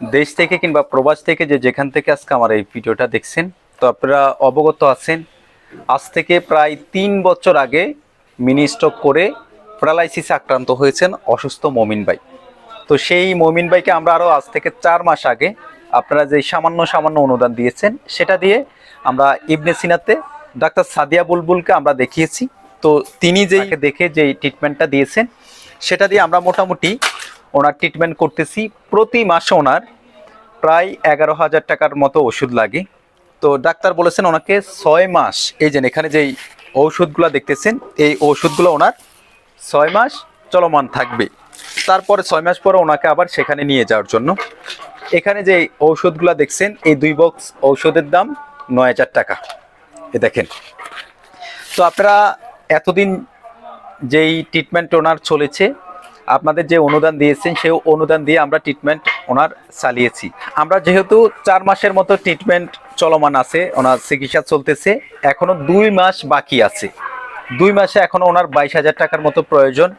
দেশ থেকে কিংবা প্রবাস থেকে যে যেখান থেকে আজকে আমার এই ভিডিওটা দেখছেন তো আপনারা অবগত আছেন আজ থেকে প্রায় তিন বছর আগে মিনি স্ট্রোক করে প্যারালাইসিসে আক্রান্ত হয়েছেন অসুস্থ মমিন ভাই। তো সেই মমিন ভাইকে আমরা আরও আজ থেকে চার মাস আগে আপনারা যে সামান্য সামান্য অনুদান দিয়েছেন সেটা দিয়ে আমরা ইবনে সিনাতে ডাক্তার সাদিয়া বুলবুলকে আমরা দেখিয়েছি। তো তিনি যেই দেখে যেই ট্রিটমেন্টটা দিয়েছেন সেটা দিয়ে আমরা মোটামুটি ওনার ট্রিটমেন্ট করতেছি। প্রতি মাসে ওনার প্রায় এগারো হাজার টাকার মতো ওষুধ লাগে। তো ডাক্তার বলেছেন ওনাকে ছয় মাস, এই যে এখানে যেই ঔষধগুলো দেখতেছেন, এই ওষুধগুলো ওনার ছয় মাস চলমান থাকবে। তারপরে ছয় মাস পরে ওনাকে আবার সেখানে নিয়ে যাওয়ার জন্য। এখানে যে ঔষধগুলো দেখছেন, এই দুই বক্স ঔষধের দাম নয় হাজার টাকা। এ দেখেন। তো আপনারা এতদিন যেই ট্রিটমেন্ট ওনার চলেছে আপনাদের যে অনুদান দিয়েছেন, সেই অনুদান দিয়ে আমরা ট্রিটমেন্ট ওনার চালিয়েছি। আমরা যেহেতু চার মাসের মতো ট্রিটমেন্ট চলমান আছে, ওনার চিকিৎসা চলতেছে এখনও দুই মাস বাকি আছে। দুই মাসে এখনও ওনার বাইশ হাজার টাকার মতো প্রয়োজন।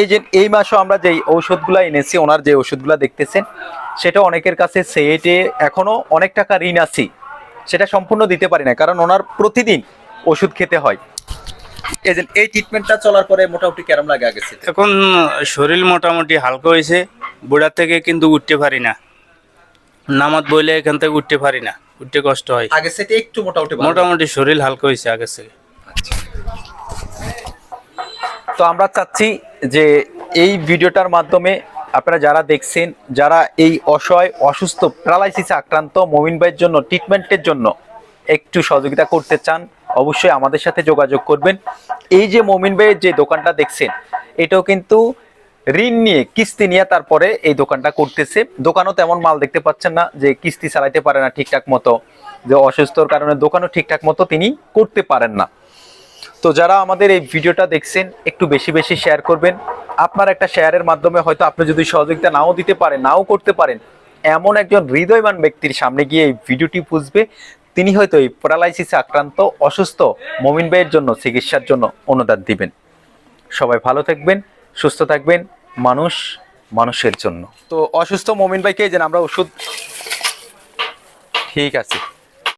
এই যে, এই মাসও আমরা যেই ঔষধগুলো এনেছি, ওনার যে ওষুধগুলো দেখতেছেন, সেটা অনেকের কাছে সেটে এখনও অনেক টাকা ঋণ আছি। সেটা সম্পূর্ণ দিতে পারি না, কারণ ওনার প্রতিদিন ওষুধ খেতে হয়। এই যে এই ট্রিটমেন্টটা চলার পরে মোটামুটি কেরম লাগে গেছে এখন শরীর মোটামুটি হালকা হয়েছে বুড়া থেকে কিন্তু উঠতে পারি না। নামাজ বইলে এখান থেকে উঠতে পারি না উঠতে কষ্ট হয়। আগে সেটা একটু মোটামুটি মোটামুটি শরীর হালকা হয়েছে আগে থেকে তো আমরা চাচ্ছি যে এই ভিডিওটার মাধ্যমে আপনারা যারা দেখছেন যারা এই অসহায় অসুস্থ প্যারালাইসিসে আক্রান্ত মমিন ভাইয়ের জন্য ট্রিটমেন্টের জন্য একটু সহযোগিতা করতে চান অবশ্যই আমাদের সাথে যোগাযোগ করবেন। এই যে মমিন ভাইয়ের যে দোকানটা দেখছেন, এটাও কিন্তু ঋণ নিয়ে কিস্তি নিয়ে তারপরে এই দোকানটা করতেছে। দোকানও তেমন মাল দেখতে পাচ্ছেন না যে কিস্তি চালাইতে পারে না ঠিকঠাক মতো, যে অসুস্থর কারণে দোকানও ঠিকঠাক মতো তিনি করতে পারেন না। তো যারা আমাদের এই ভিডিওটা দেখছেন, একটু বেশি বেশি শেয়ার করবেন। আপনার একটা শেয়ারের মাধ্যমে হয়তো আপনি যদি সহযোগিতা নাও দিতে পারেন, নাও করতে পারেন, এমন একজন হৃদয়বান ব্যক্তির সামনে গিয়ে এই ভিডিওটি পুষবে। তিনি হয়তো এই প্যারালাইসিসে আক্রান্ত, অসুস্থ, মমিন ভাইয়ের জন্য চিকিৎসার জন্য অনুদান দিবেন। সবাই ভালো থাকবেন, সুস্থ থাকবেন, মানুষ মানুষের জন্য। তো অসুস্থ মমিন ভাইকে যেন আমরা ওষুধ ঠিক আছে।